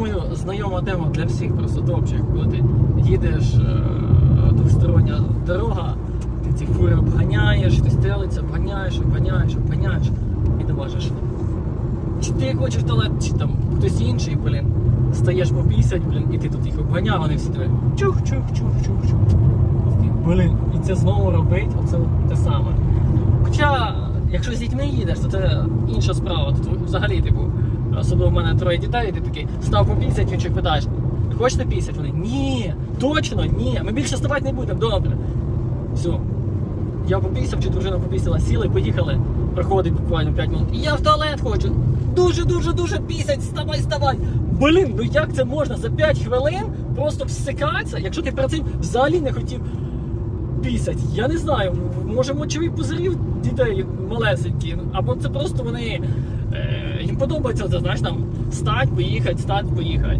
думаю, знайома тема для всіх просто топчих. Коли ти їдеш е, двостороння дорога, ти ці фури обганяєш, ти стрелиться, обганяєш, обганяєш, обганяєш і не можеш. Чи ти хочеш туалет, чи там хтось інший, блін, стаєш по 50, блін, і ти тут їх обганяв, вони всі тебе чух, чух, чух, чух, чух. Блін, і це знову робить, оце те саме. Хоча, якщо з дітьми їдеш, то це інша справа. Тут взагалі, типу, особливо в мене троє дітей, і ти такий став по 50, інших питаєш, хочете 50? Вони ні, точно, ні, ми більше ставати не будемо, добре. Все. Я попісяв, чи дружина попісила, сіли, поїхали. Проходить буквально 5 минут. Я в туалет хочу. Дуже, дуже, дуже пісять, вставай, вставай. Блін, ну як це можна за 5 хвилин просто всикатися, якщо ти перед цим взагалі не хотів пісять. Я не знаю, може мочові пузирі в дітей малесенькі, або це просто вони е, подобається, це, знаєш, там стать, поїхати, стать, поїхати.